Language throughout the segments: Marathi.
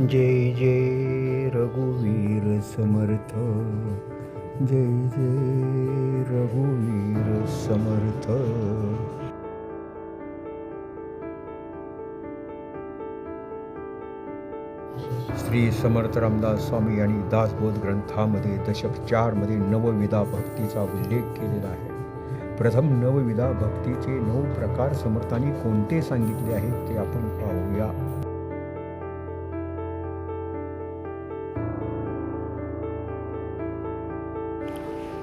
जय जय रघुवीर समर्थ। जय जय रघुवीर समर्थ। श्री समर्थ रामदास स्वामी यांनी दासबोध ग्रंथामध्ये दशक चारमध्ये नवविधा भक्तीचा उल्लेख केलेला आहे. प्रथम नवविधा भक्तीचे नऊ प्रकार समर्थांनी कोणते सांगितले आहेत ते आपण पाहूया.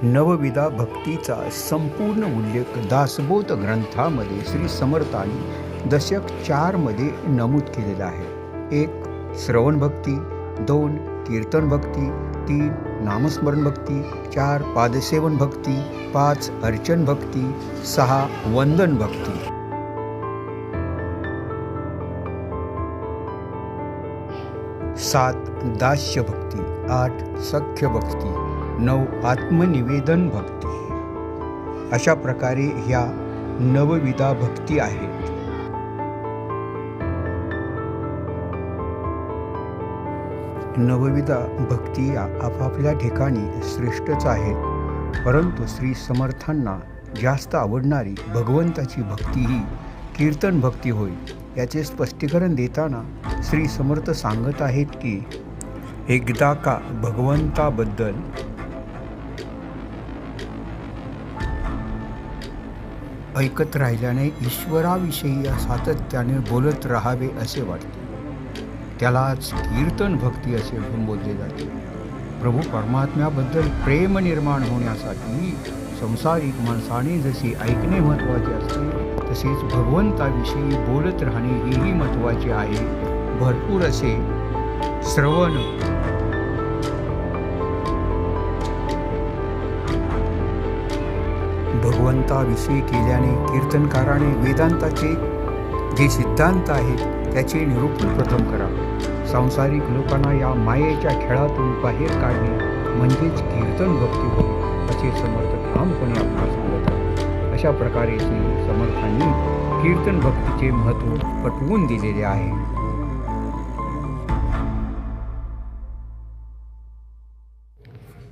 नवविधा भक्तीचा संपूर्ण उल्लेख दासबोध ग्रंथामध्ये श्री समर्थांनी दशक चारमध्ये नमूद केलेला आहे. एक श्रवण भक्ती दोन कीर्तन भक्ती तीन नामस्मरण भक्ती चार पादसेवन भक्ती पाच अर्चन भक्ती सहा वंदन भक्ती. सात दास्य भक्ती आठ सख्य भक्ती. नऊ आत्मनिवेदन भक्ती. अशा प्रकारे ह्या नवविधा भक्ती आहेत. नवविधा भक्ती या आपापल्या ठिकाणी श्रेष्ठच आहेत परंतु श्री समर्थांना जास्त आवडणारी भगवंताची भक्ती ही कीर्तन भक्ती होय याचे स्पष्टीकरण देताना श्री समर्थ सांगत आहेत की एकदा का भगवंताबद्दल ऐकत राहिल्याने ईश्वराविषयी सातत्याने बोलत राहावे असे वाटते. त्यालाच कीर्तन भक्ती असे संबोधले जाते. प्रभू परमात्म्याबद्दल प्रेम निर्माण होण्यासाठी संसारिक माणसाने जसे ऐकणे महत्त्वाचे असते तसेच भगवंताविषयी बोलत राहणे हेही महत्त्वाचे आहे. भरपूर असे श्रवण भगवंताविषयी केल्याने कीर्तनकाराने वेदांताचे जे सिद्धांत आहेत त्याचे निरूपण प्रथम करा सांसारिक लोकांना या मायेच्या खेळातून बाहेर काढणे म्हणजेच कीर्तन भक्ती होय असे समर्थ ठामपणे आपणास सांगत आहे अशा प्रकारे श्री समर्थांनी कीर्तन भक्तीचे महत्त्व पटवून दिलेले आहे.